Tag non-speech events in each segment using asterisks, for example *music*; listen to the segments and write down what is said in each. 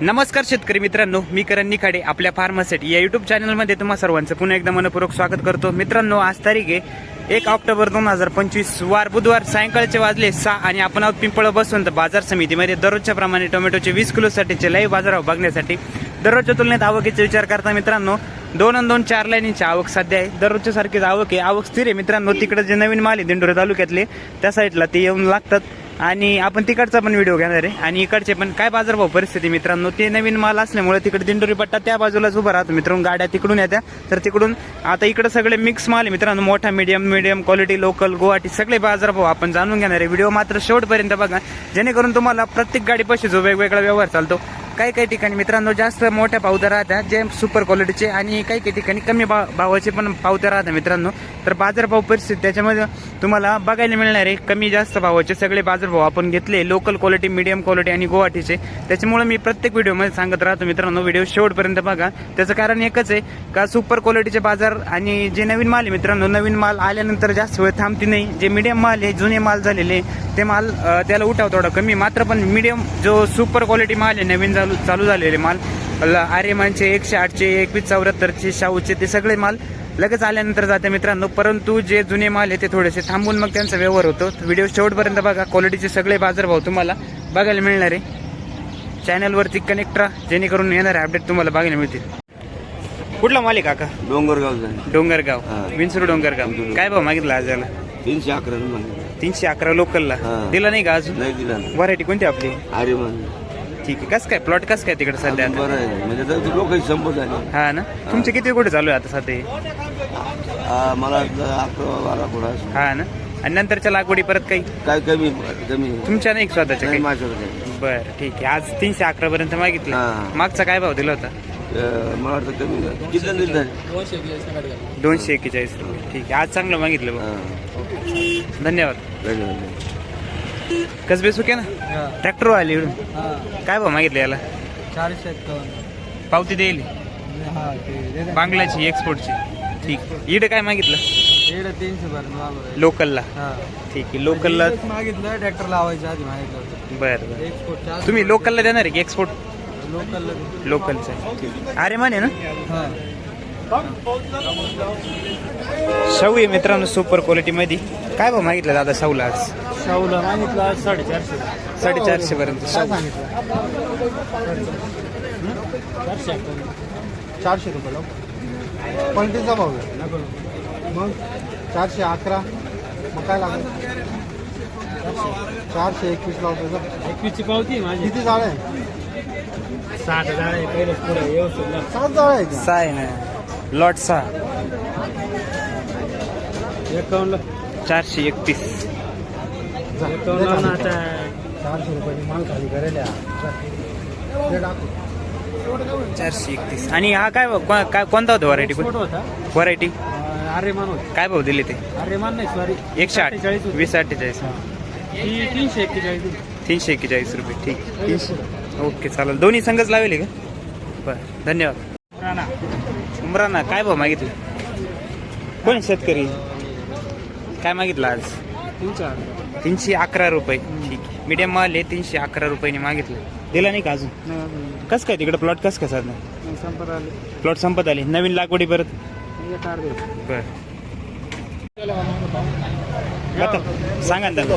नमस्कार शेतकरी मित्रांनो मी करण निखाडे आपल्या फार्मासेट या युट्यूब चॅनलमध्ये तुम्हा सर्वांचं पुन्हा एकदा मनपूर्वक स्वागत करतो. मित्रांनो आज तारीख आहे एक ऑक्टोबर दोन हजार पंचवीस वार बुधवार सायंकाळचे वाजले सहा आणि आपण आहोत पिंपळ बसून. तर बाजार समितीमध्ये दररोजच्या प्रमाणे टोमॅटोचे वीस किलोसाठीचे लाईव्ह बाजारावर बघण्यासाठी दररोजच्या तुलनेत आवकीचा विचार करता मित्रांनो दोन आणि दोन चार लाईनीची आवक सध्या आहे. दररोजच्या सारखीच आवक आहे. आवक स्थिर आहे मित्रांनो तिकडे जे नवीन माल आहे दिंडोरे तालुक्यातले त्या साईडला ते येऊन लागतात. आणि आपण तिकडचा पण व्हिडिओ घेणार आहे. आणि इकडचे पण काय बाजारभाव परिस्थिती मित्रांनो ते नवीन माल असल्यामुळे तिकडे दिंडोरी पट्टा त्या बाजूलाच उभा राहतो. मित्रांनो गाड्या तिकडून येत्या. तर तिकडून आता इकडे सगळे मिक्स माल आहे मित्रांनो. मोठा medium medium quality local Guwahati सगळे बाजारभाव आपण जाणून घेणार आहे. व्हिडिओ मात्र शेवटपर्यंत बघा. जेणेकरून तुम्हाला प्रत्येक गाडी पैसे जो वेगवेगळा व्यवहार चालतो काही काही ठिकाणी मित्रांनो जास्त मोठ्या पावत्या राहतात जे सुपर क्वालिटीचे आणि काही काही ठिकाणी कमी भाव भावाचे पण पावत्या राहतात मित्रांनो. तर बाजारभाव परिस्थिती त्याच्यामध्ये तुम्हाला बघायला मिळणार आहे कमी जास्त भावाचे सगळे बाजारभाव आपण घेतले लोकल क्वालिटी मीडियम क्वालिटी आणि गुवाहाटीचे. त्याच्यामुळे मी प्रत्येक व्हिडिओमध्ये सांगत राहतो मित्रांनो व्हिडिओ शेवटपर्यंत बघा. त्याचं कारण एकच आहे का सुपर क्वालिटीचे बाजार आणि जे नवीन माल आहे मित्रांनो नवीन माल आल्यानंतर जास्त वेळ थांबती नाही. जे मीडियम माल आहे जुने माल झालेले ते माल त्याला उठाव थोडा कमी. मात्र पण मीडियम जो सुपर क्वालिटी माल आहे नवीन चालू चालू झालेले माल. आर्यमानचे एकशे आठचे एकवीस चौऱ्याहत्तरचे शाहूचे ते सगळे माल लगेच आल्यानंतर जाते मित्रांनो. परंतु जे जुने माल आहे ते थोडेसे थांबून मग त्यांचा व्यवहार होतो. व्हिडिओ शेवटपर्यंत बघा. क्वालिटीचे सगळे बाजारभाव तुम्हाला बघायला मिळणार आहे. चॅनलवरती कनेक्ट राहा. जेणेकरून येणारे अपडेट तुम्हाला बघायला मिळतील. कुठला माल आहे काका? डोंगरगाव डोंगरगाव. विंचरू डोंगरगाव. काय भाव मागितला आज याला? तीनशे अकरा तीनशे अकरा लोकलला. दिला नाही का अजून. व्हरायटी कोणती आपली? अरे मन ठीक आहे. कसं काय प्लॉट कसं काय तिकडे सध्या आता? बरं आहे. म्हणजे तर लोक संपत आले हा ना? तुमचे किती कुठे चालू आहे आता सध्या? हा, मला अकरा बारा हा ना? आणि नंतरच्या लागवडी परत काही? काय कमी कमी. तुमच्या नाही स्वतःच्या नाही काही? माझ्याकडे बरं ठीक आहे. आज तीनशे अकरा पर्यंत मागितलं. हा. मागचा काय भाव दिला होता? अं, मला वाटतं कमी झालं. किती दिलं झालं? दोनशे एक्केचाळीस रुपये. ठीक आहे. आज चांगलं मागितलं धन्यवाद. धन्यवाद. कसबे सुके ना? ट्रॅक्टर आले इकडून. काय भाव मागितलं याला? चारशे पावती देईल हा बांगलाची एक्सपोर्टची ठीक. इकडे काय मागितलं? तीनशे लोकलला हा. ठीक आहे लोकलला मागितलं ट्रॅक्टर लावायच्या आधी मागितलं बरं बरं. तुम्ही लोकलला देणार आहे की एक्सपोर्ट लोकल लोकलचं अरे माने ना? हा. शाहू आहे मित्रांनो सुपर क्वालिटी मध्ये. काय भाव मागितलं दादा शाहूला आज? शाहूला मागितलं आज साडेचारशे. साडेचारशे पर्यंत शाहू. चारशे. रुपये भाव आहे. नको मग चारशे अकरा. मग काय लागेल? चारशे. एकवीस लावतो एकवीसची पावती माझी. किती जाळ आहे? साठ हजार आहे पहिलं पुढे व्यवस्थित सात जाळ आहे सहा आहे ना. लॉट सहा एकावन्न. चारशे एकतीस. चारशे रुपयाची माल खाली करेल चारशे एकतीस. आणि हा काय काय कोणता होता व्हरायटी होता. व्हरायटी आर्यमान होता. काय भाव दिले ते? आर्यमान नाही सॉरी एकशे अठ्ठेचाळीस. वीस अठ्ठेचाळीस. तीनशे एक्केचाळीस. तीनशे एक्केचाळीस रुपये. ठीक. तीनशे. ओके चालेल. दोन्ही संघच लावेल का? बरं. धन्यवाद. उमराना काय भाव मागितलं? कोण शेतकरी? काय मागितलं आज? तीनशे अकरा रुपये. ठीक आहे. मीडियम माल आहे तीनशे अकरा रुपयाने मागितलं. दिला नाही का अजून? कसं काय तिकडे प्लॉट कसं आले. प्लॉट संपत आले. नवीन लागवडी परत. बर. बता सांगा ना दादा.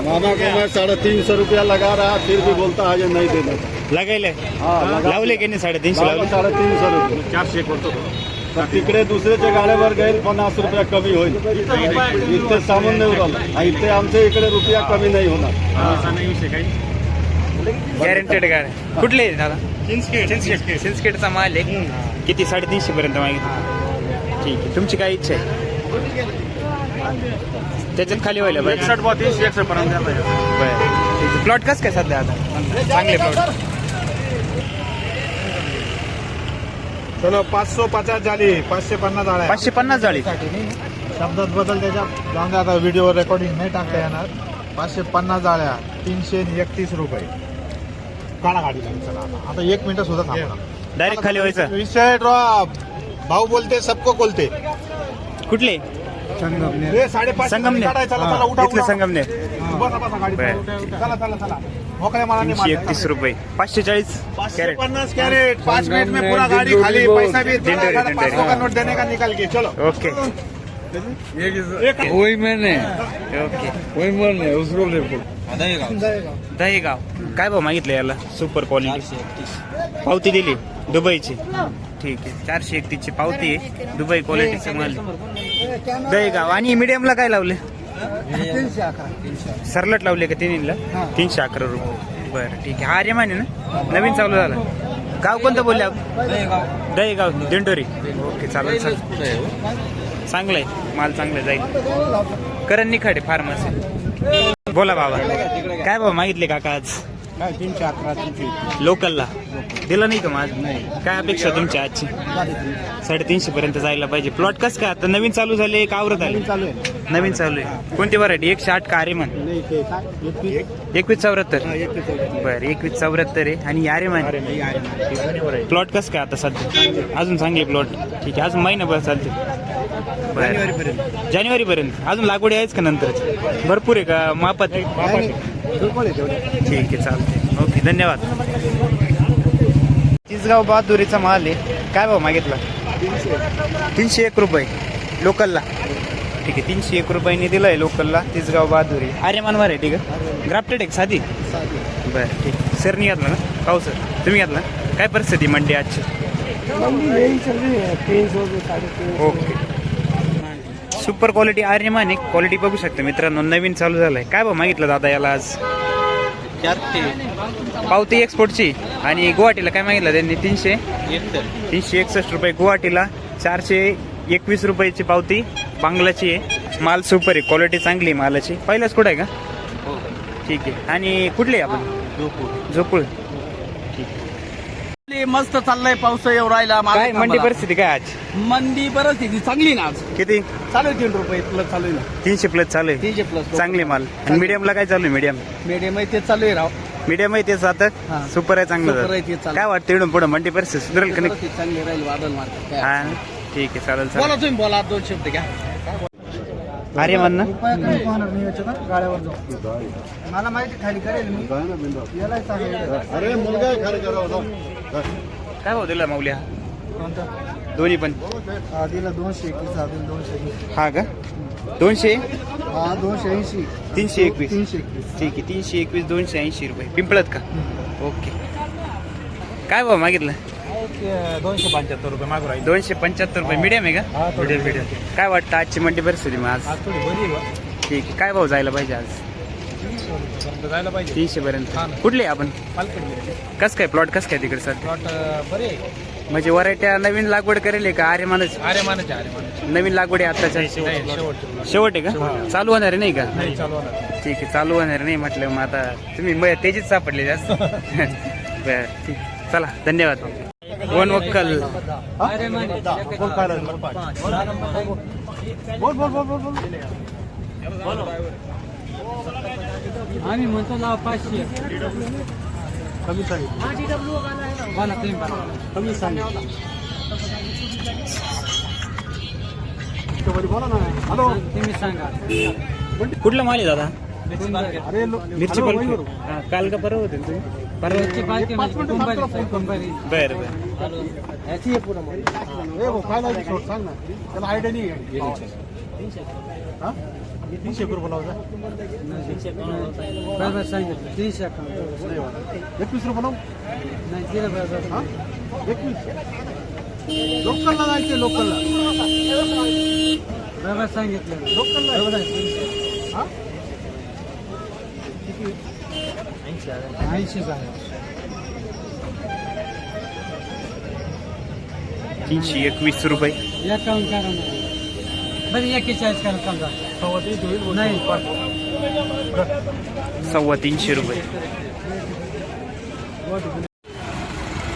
मामा को मैं साढ़े तीन सौ रुपया लगा रहा फिर भी बोलता है ये नहीं देना लगायले? हा, लगा- लावले की नाही साडेतीनशे लावले? साढ़े तीन सौ रुपये। चारशे करतो तर तिकडे दुसऱ्याच्या गाड्यावर गैर पन्नास रुपया कमी होईल. इथे सामान नाही उराला आणि इथे आमच्या इकडे रुपया कमी नाही होणार. गॅरंटेड गाडी. कुठले दादा? सिन्सकेट सिन्सकेटचा माल आहे. किती? साडेतीनशे पर्यंत मागितलं. ठीक आहे. तुमची काय इच्छा आहे? त्याच्यात खाली व्हायला पाहिजे. एकसठ बा तीनशे एकसठ पर्यंत द्यायला पाहिजे. बरं. प्लॉट कसं काय सध्या आता? चांगले प्लॉट चलो पाचशे पचास झाली. पाचशे पन्नास झाल्या. पाचशे पन्नास जाळी शब्दात बदल त्याच्यात जाऊन आता व्हिडिओ रेकॉर्डिंग नाही टाकता येणार. पाचशे पन्नास जाळ्या तीनशे एकतीस रुपये. काढा गाडीला चला आता. आता एक मिनिट सुद्धा डायरेक्ट खाली व्हायचं. विषय ड्रॉप भाऊ बोलते सबको बोलते. कुठले? हे साडेपाच संगमनेर. इथले. संगमनेर. बसा बसा गाडी बरं. चला उठा, उठा. चला चला चला. मोकळ्या मालाने तीनशे एकतीस रुपये. पाचशे चाळीस कॅरेट. पन्नास कैरेट. पाँच मिनट में पूरा गाड़ी खाली. पैसा भी दिंडोरी, साढ़े पाँच सौ का दिंडोरी। नोट देने का निकल के चलो. ओके. एक वही मैंने। ओके. वही मैंने उसको ले दहेगाव. काय भाव मागितलं याला? सुपर क्वालिटी पावती दिली. दुबईची. ठीक आहे. चारशे एकतीसची पावती आहे. दुबई क्वालिटीचं माल. दहेगाव आणि मीडियमला काय लावले? सरलट लावले का तिन्हीला? तीनशे अकरा रुपये. बरं ठीक आहे. हा आर्यमान आहे ना? नवीन चालू झाला. गाव कोणतं बोलले आपण? दहेगाव दिंडोरी. ओके चालेल चालेल. चांगलं आहे. माल चांगलं जाईल. करण निखाडे फार्मसी बोला बाबा. काय बाबा मागितले काका आज? काय तीनशे अकरा तीनशे लोकलला? दिलं नाही का माझ काय अपेक्षा तुमची आजची? साडेतीनशे पर्यंत जायला पाहिजे. प्लॉट कस काय? आता नवीन चालू झाले का आवरत आले. चालू आहे. नवीन चालू आहे. कोणती व्हरायटी एकशे आठ का नाही ते काय? एकवीस. एकवीस चौऱ्याहत्तर? हा, एकवीस. बरं एकवीस चौऱ्याहत्तर आहे. आणि आर्यमान? नाही आहे ना. प्लॉट कस काय आता सध्या? अजून चांगले प्लॉट ठीक आहे अजून महिनाभर चालते जानेवारीपर्यंत. जानेवारी पर्यंत अजून लागवड आहेच का नंतर भरपूर आहे का? मापात आहे? ठीक आहे चालते ओके धन्यवाद. तिसगाव बहादुरीचा माल आहे. काय भाव मागितला? तीनशे एक रुपये. लोकलला. ठीक आहे तीनशे एक रुपयाने दिलाय लोकलला तिसगाव बहादुरी. आर्यमान आहे ठीक आहे. ग्राफ्टेड आहे का? साधी? बरं ठीक सरनी घातला ना? पाऊ सर. तुम्ही घातला? काय परिस्थिती मंडी आजची? ओके. सुपर क्वालिटी आर्यमान आहे. क्वालिटी बघू शकता मित्रांनो नवीन चालू झालाय. काय भाव मागितलं दादा याला आज? पावती एक्सपोर्टची आणि गुवाहाटीला काय मागितलं त्यांनी? तीनशे? तीनशे एकसष्ट रुपये गुवाहाटीला. चारशे एकवीस रुपयाची पावती बांगलाची आहे. माल सुपर आहे. क्वालिटी चांगली आहे मालाची. पहिलाच कुठं आहे का? ठीक आहे. आणि कुठले आहे आपण? झोपूळ मस्त चाललंय पाऊस येऊ राहिला. काय मंडी. परिस्थिती काय आज? मंदी परिस्थिती चांगली ना आज. किती? चालू आहे तीन रुपये प्लस चालू आहे ना. तीनशे प्लस चालू आहे. तीनशे प्लस चांगले माल. आणि मीडियमला काय चालू आहे मीडियम मीडियम आहे ते चालू आहे राव. मीडियम आहे तेच आता. हा. सुपर आहे चांगलं Super आहे झालं. ते चालू. काय वाटतं इकडून पुढे? मंडी परिस्थिती सुधारेल का नाही? परिस्थिती चांगली राहील वादळ मार्केट. हा. ठीक आहे चालेल बोला चालेल तुम्ही बोला दोन शब्द घ्या. अरे म्हण ना. रुपया कमी होणार नाही याच्यात गाड्यावर जाऊ मला माहिती खाली करेल मी. याला सांगेल अरे मुलगा खाली करा काय भाव दिला माऊली हा? कोणता? दोन्ही पण. हा दिला दोनशे एकवीस हा दोनशे हा का? दोनशे? हा दोनशे ऐंशी. तीनशे एकवीस. तीनशे एकवीस. ठीक आहे तीनशे एकवीस दोनशे ऐंशी रुपये. पिंपळत का? ओके. काय भाव मागितलं? दोनशे पंच्याहत्तर रुपये मागू राहील. दोनशे पंच्याहत्तर रुपये मीडियम आहे का? मीडियम मीडियम काय वाटतं आजची मंडी परिस्थिती मग आज? आज थोडी बरी आहे बा. ठीक आहे. काय भाव जायला पाहिजे आज? पर्यंत जायला पाहिजे. तीनशे पर्यंत. ना. कुठले आपण? पालखी कस काय प्लॉट कस काय तिकडे सर प्लॉट बरे आहे. म्हणजे वरायट्या नवीन लागवड करेल का? आर्यमानच आरे मानाचे आरे मानाचे नवीन लागवड आहे आताच्या? नाही शेवटचे शेवट आहे का? चालू होणार आहे नाही का? नाही चालू होणार ठीक आहे चालू होणार नाही म्हटलं मग आता तुम्ही म- तेजीच सापडले जास्त. *laughs* बरं ठीक. चला धन्यवाद. वन वक्कल. आम्ही म्हणतो ना पाचशे. कमी सांगितलं बोला कमी सांगितलं ना. हॅलो. तुम्ही सांगा. कुठला माल आहे दादा? अरे मिरची पण काल का परवा होते तुम्ही? परवा पाच. बरं बरं. आहे मग. ए भाऊ, काय सोड सांग ना. त्याला आयडिया नाही आहे. हा? तीनशे रुपये लावजा बरोबर सांगितलं तीनशे नाही वाला. एकवीस रुपये लावू. नाही दिलं बरोबर हा? एकवीस. लोकलला जायचे लोकलला. बरोबर सांगितलं. लोकलला हा? ऐंशी झालं तीनशे एकवीस रुपये. एकावन्न करा बरं एकेचाळीस करा समजा. सव्वा तीनशे होईल नाही. सव्वा तीनशे रुपये.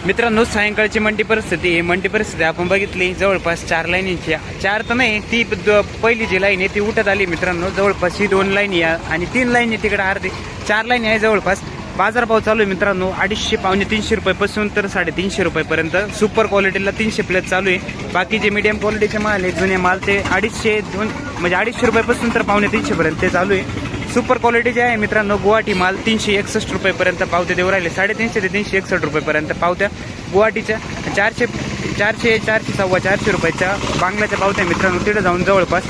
मित्रांनो सायंकाळची मंडी परिस्थिती आहे. मंडी परिस्थिती आपण बघितली. जवळपास चार लाईनीची चार तर नाही ती द- पहिली जी लाईन आहे ती उठत आली मित्रांनो. जवळपास ही दोन लाईनी आणि तीन लाईनी तिकडे अर्धी. चार लाईनी आहे जवळपास. बाजारभाव चालू आहे मित्रांनो. अडीचशे पावणे तीनशे रुपयेपासून तर साडेतीनशे रुपयेपर्यंत सुपर क्वालिटीला तीनशे प्लस चालू आहे. बाकी जे मीडियम क्वालिटीचे माल आहे जुने माल ते अडीचशे दोन म्हणजे अडीचशे रुपयापासून तर पावणे तीनशेपर्यंत ते चालू आहे. सुपर क्वालिटीचे आहे मित्रांनो गुवाहाटी माल तीनशे एकसष्ट रुपयेपर्यंत पावत्या देऊ राहिले. साडेतीनशे ते तीनशे एकसष्ट रुपयेपर्यंत पावत्या. गुवाहाटीच्या चारशे चारशे चारशे सव्वा चारशे रुपयाच्या बांगल्याच्या पावत्या मित्रांनो. तिथे जाऊन जवळपास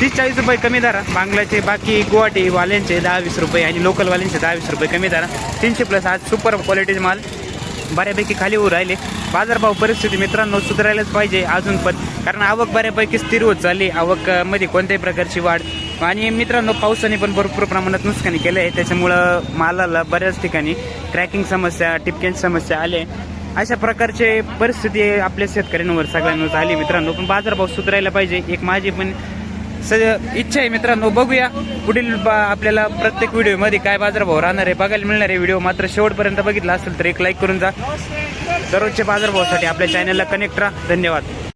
तीस चाळीस रुपये कमी दरा. बांगल्याचे बाकी गुवाहाटी वाल्यांचे दहा वीस रुपये आणि लोकलवाल्यांचे दहा वीस रुपये कमी दरा. तीनशे प्लस आज सुपर क्वालिटीचे माल बऱ्यापैकी खाली होऊ राहिले. बाजारभाव परिस्थिती मित्रांनो सुधारायलाच पाहिजे अजून पण. कारण आवक बऱ्यापैकी स्थिर होत चालली. आवकमध्ये कोणत्याही प्रकारची वाढ. आणि मित्रांनो पावसाने पण भरपूर प्रमाणात नुकसानी केलं आहे. त्याच्यामुळं मालाला बऱ्याच ठिकाणी ट्रॅकिंग समस्या टिपक्यांची समस्या आले अशा प्रकारचे परिस्थिती आपल्या शेतकऱ्यांवर सगळ्यांवर झाली मित्रांनो. पण बाजारभाव सुधारायला पाहिजे. एक माझी पण स इच्छा आहे मित्रांनो बघूया पुढील बा- आपल्याला प्रत्येक व्हिडिओमध्ये काय बाजारभाव राहणार आहे. बघायला मिळणार आहे व्हिडिओ. मात्र शेवटपर्यंत बघितला असेल तर एक लाईक करून जा. दररोजच्या बाजारभावासाठी आपल्या चॅनलला कनेक्ट राहा. धन्यवाद.